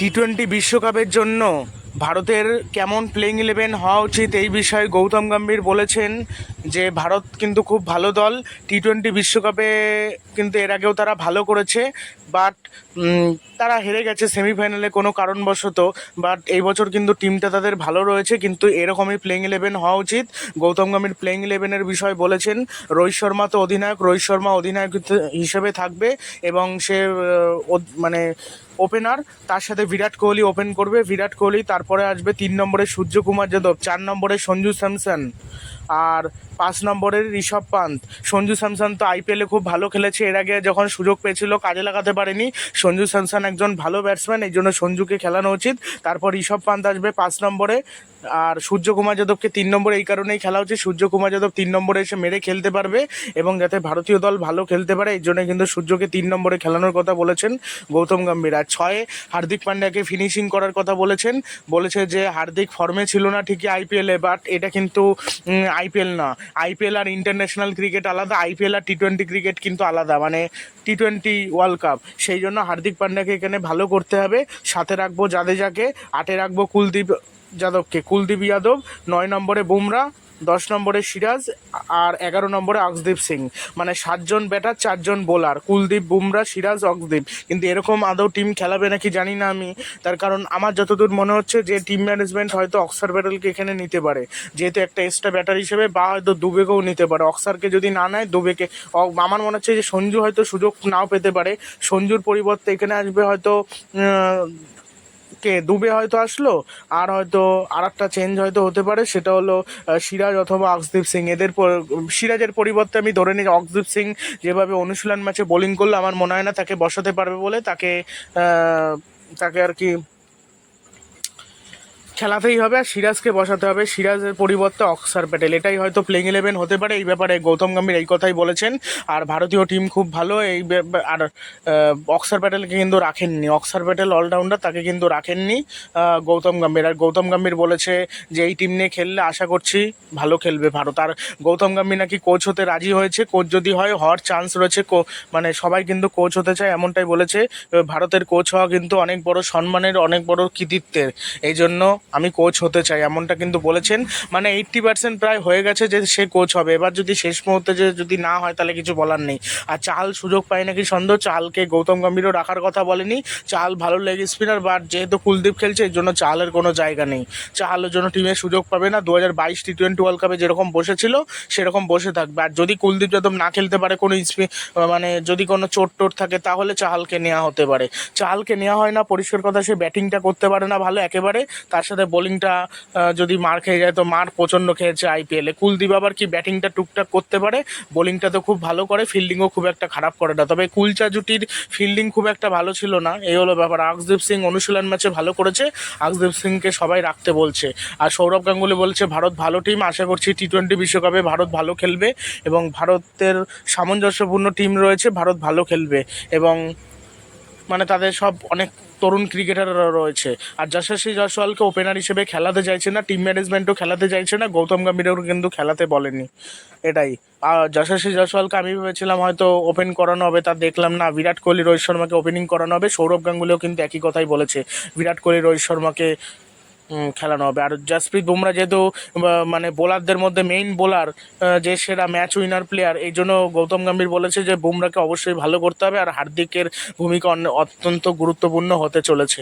T twenty বিশ্বকাপের জন্য ভারতের কেমন প্লেইং ইলেভেন হওয়া উচিত এই বিষয়ে গৌতম গম্ভীর বলেছেন যে ভারত কিন্তু খুব ভালো দল। টি টোয়েন্টি বিশ্বকাপে কিন্তু এর আগেও তারা ভালো করেছে বাট তারা হেরে গেছে সেমিফাইনালে কোনো কারণবশত বাট এই বছর কিন্তু টিমটা তাদের ভালো রয়েছে, কিন্তু এরকমই প্লেইং ইলেভেন হওয়া উচিত। গৌতম গম্ভীর প্লেইং ইলেভেনের বিষয়ে বলেছেন। রোহিত শর্মা তো অধিনায়ক, রোহিত শর্মা অধিনায়ক হিসেবে থাকবে এবং সে মানে ওপেনার তার সাথে বিরাট কোহলি ওপেন করবে। বিরাট কোহলি তারপরে আসবে তিন নম্বরে সূর্যকুমার যাদব, চার নম্বরে সঞ্জু স্যামসন আর পাঁচ নম্বরের ঋষভ পান্ত। সঞ্জু স্যামসন তো আইপিএলে খুব ভালো খেলেছে, এর আগে যখন সুযোগ পেয়েছিল, কাজে লাগাতে পারেনি সঞ্জু স্যামসন একজন ভালো ব্যাটসম্যান এই জন্য সঞ্জুকে খেলানো উচিত। তারপর ঋষভ পান্ত আসবে পাঁচ নম্বরে। আর সূর্যকুমার যাদবকে তিন নম্বরে, এই কারণেই খেলা উচিত সূর্যকুমার যাদব তিন নম্বরে এসে মেরে খেলতে পারবে এবং যাতে ভারতীয় দল ভালো খেলতে পারে, এই জন্য কিন্তু সূর্যকে তিন নম্বরে খেলানোর কথা বলেছেন গৌতম গম্ভীর। আর ছয়ে হার্দিক পান্ডিয়াকে ফিনিশিং করার কথা বলেছেন। বলেছে যে হার্দিক ফর্মে ছিল না ঠিকই আইপিএলে বাট এটা কিন্তু আইপিএল না। আইপিএল আর ইন্টারন্যাশনাল ক্রিকেট আলাদা আইপিএল আর টি টোয়েন্টি ক্রিকেট কিন্তু আলাদা। মানে টি টোয়েন্টি ওয়ার্ল্ড কাপ সেই জন্য হার্দিক পান্ডাকে এখানে ভালো করতে হবে। সাথে রাখব জাদেজাকে, আটে রাখব কুলদীপ যাদবকে। কুলদীপ যাদব, নয় নম্বরে বুমরা দশ নম্বরে সিরাজ, আর এগারো নম্বরে অক্সদীপ সিং। মানে সাতজন ব্যাটার, চারজন বোলার। কুলদীপ, বুমরা, সিরাজ, অক্সদীপ। কিন্তু এরকম আদৌ টিম খেলাবে নাকি জানি না আমি। তার কারণ আমার যতদূর মনে হচ্ছে যে টিম ম্যানেজমেন্ট হয়তো অক্সার ব্যাটেলকে এখানে নিতে পারে। যেহেতু একটা এক্সট্রা ব্যাটার হিসেবে বা হয়তো দুবেকেও নিতে পারে। অক্সারকে যদি না নেয়, দুবেকে। আমার মনে হচ্ছে যে সঞ্জু হয়তো সুযোগ নাও পেতে পারে। সঞ্জুর পরিবর্তে এখানে আসবে হয়তো কে? দুবে হয়তো আসলো, আর হয়তো আর একটা চেঞ্জ হয়তো হতে পারে, সেটা হলো সিরাজ অথবা অক্সদীপ সিং। এদের সিরাজের পরিবর্তে আমি ধরে নিই অক্সদীপ সিং যেভাবে অনুশীলন ম্যাচে বোলিং করল, আমার মনে হয় না তাকে বসাতে পারবে বলে তাকে তাকে আর কি খেলাতেই হবে আর সিরাজকে বসাতে হবে। সিরাজের পরিবর্তে অক্সার প্যাটেল। এটাই হয়তো প্লেইং ইলেভেন হতে পারে। এই ব্যাপারে গৌতম গম্ভীর এই কথাই বলেছেন। আর ভারতীয় টিম খুব ভালো। এই আর অক্সার প্যাটেলকে কিন্তু রাখেননি। অক্সার প্যাটেল অলরাউন্ডার তাকে কিন্তু রাখেননি গৌতম গম্ভীর। আর গৌতম গম্ভীর বলেছে যে, এই টিম নিয়ে খেললে আশা করছি ভালো খেলবে ভারত। আর গৌতম গম্ভীর নাকি কোচ হতে রাজি হয়েছে। কোচ যদি হয়, হওয়ার চান্স রয়েছে। মানে সবাই কিন্তু কোচ হতে চায় এমনটাই বলেছে। ভারতের কোচ হওয়া কিন্তু অনেক বড় সম্মানের, অনেক বড় কৃতিত্বের। এই জন্য আমি কোচ হতে চাই, এমনটা কিন্তু বলেছেন। মানে এইট্টি পার্সেন্ট প্রায় হয়ে গেছে যে সে কোচ হবে। এবার যদি শেষ মুহূর্তে যে যদি না হয়, তাহলে কিছু বলার নেই। আর চাল সুযোগ পায় নাকি সন্দেহ? চালকে গৌতম গম্ভীরও রাখার কথা বলেনি। চাল ভালো লেগ স্পিনার বাট যেহেতু কুলদীপ খেলছে এই জন্য চালের কোনো জায়গা নেই। চালের জন্য টিমের সুযোগ পাবে না। দু হাজার বাইশ টি টোয়েন্টি ওয়ার্ল্ড কাপে যেরকম বসেছিল, সেরকম বসে থাকবে। আর যদি কুলদীপ যাদব না খেলতে পারে কোনো মানে যদি কোনো চোট টোট থাকে, তাহলে চাহালকে নেওয়া হতে পারে। চাহালকে নেওয়া হয় না, পরিষ্কার কথা, সে ব্যাটিংটা করতে পারে না ভালো একেবারে। তার সাথে বোলিংটা যদি মার খেয়ে যায় তো মার প্রচণ্ড খেয়েছে আইপিএলে কুলদীপ আবার কি ব্যাটিংটা টুকটাক করতে পারে? বোলিংটা তো খুব ভালো করে ফিল্ডিংও খুব একটা খারাপ করে না। তবে কুলচা জুটির ফিল্ডিং খুব একটা ভালো ছিল না। এই হলো ব্যাপার। আকদীপ সিং অনুশীলন ম্যাচে ভালো করেছে। আকদীপ সিংকে সবাই রাখতে বলছে। আর সৌরভ গাঙ্গুলি বলছে, ভারত ভালো টিম আশা করছি টি টোয়েন্টি বিশ্বকাপে ভারত ভালো খেলবে এবং ভারতের সামঞ্জস্যপূর্ণ টিম রয়েছে, ভারত ভালো খেলবে। এবং মানে তাদের সব অনেক তরুণ ক্রিকেটার রয়েছে। আর যশস্বী জয়সওয়ালকে ওপেনার হিসেবে খেলাতে চাইছে না টিম ম্যানেজমেন্টও খেলাতে চাইছে না, গৌতম গম্ভীরও কিন্তু খেলাতে বলেনি। এটাই। আর যশস্বী জয়সওয়ালকে আমি ভেবেছিলাম হয়তো ওপেন করানো হবে, তা দেখলাম না। বিরাট কোহলি, রোহিত শর্মাকে ওপেনিং করানো হবে। সৌরভ গাঙ্গুলিও কিন্তু একই কথাই বলেছে। বিরাট কোহলি, রোহিত শর্মাকে খেলানো হবে। আর জাসপ্রীত বুমরা যেহেতু মানে বোলারদের মধ্যে মেইন বোলার যে সেরা ম্যাচ উইনার প্লেয়ার এই জন্য গৌতম গম্ভীর বলেছে যে বুমরাকে অবশ্যই ভালো করতে হবে আর হার্দিকের ভূমিকা অত্যন্ত গুরুত্বপূর্ণ হতে চলেছে।